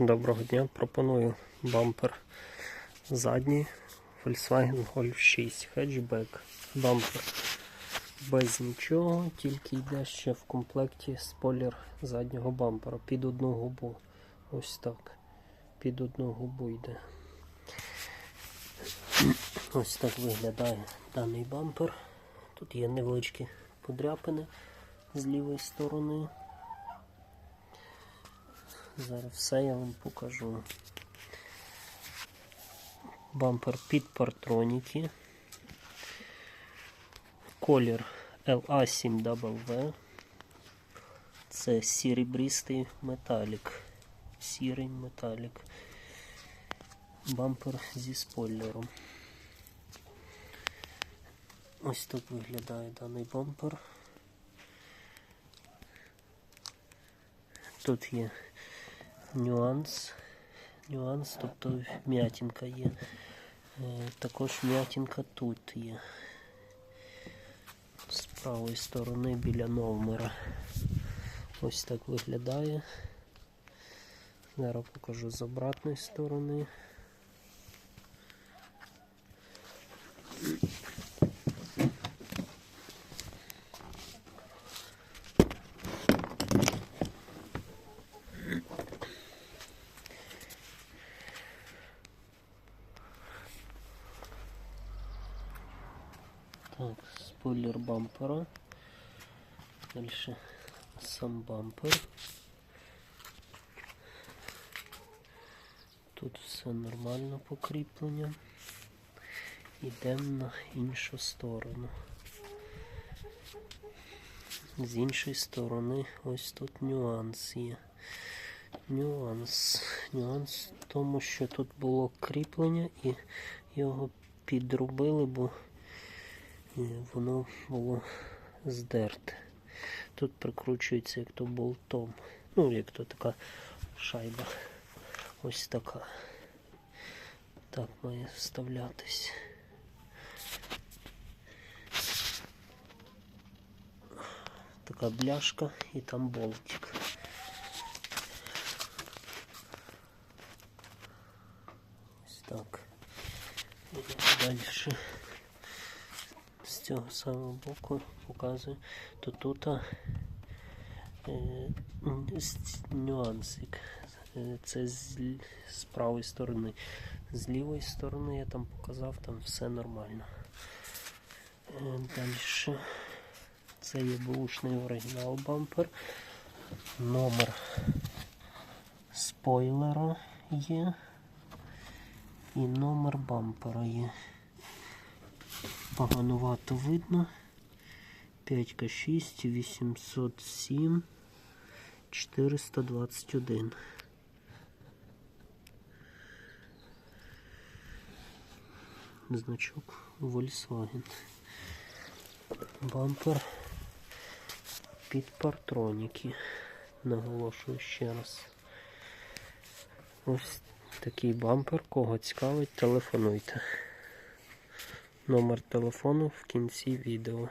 Доброго дня. Пропоную бампер задній Volkswagen Golf 6 хетчбек. Бампер без нічого, тільки йде ще в комплекті спойлер заднього бампера під одну губу. Ось так. Під одну губу йде. Ось так виглядає даний бампер. Тут є невеличкі подряпини з лівої сторони. Зараз все я вам покажу. Бампер під партроніки. Колір LA7W. Це сірібристий металік. Сірий металік. Бампер зі спойлером. Ось так виглядає даний бампер. Тут є нюанс. Нюанс, тобто м'ятінка є. Е, Також м'ятінка тут є. З правої сторони біля номера. Ось так виглядає. Зараз покажу з обратної сторони. Так, спойлер бампера. Дальше сам бампер. Тут все нормально покріплення. Йдемо на іншу сторону. З іншої сторони ось тут нюанс є. Нюанс. Нюанс в тому, що тут було кріплення і його підробили, бо воно було здерте. Тут прикручується як то болтом. Ну, як то така шайба. Ось така. Так має вставлятись. Така бляшка і там болтик. Ось так. Далі з Цього самого боку показую, то тут е, нюансик. Е, Це з, з правої сторони. З лівої сторони я там показав, там все нормально. Далі це є бушний оригінал бампер. Номер спойлера є. І номер бампера є поганувато видно. 5К6, 807, 421. Значок Volkswagen. Бампер під партроніки. Наголошую ще раз. Ось такий бампер. Кого цікавить, телефонуйте. Номер телефону в кінці відео.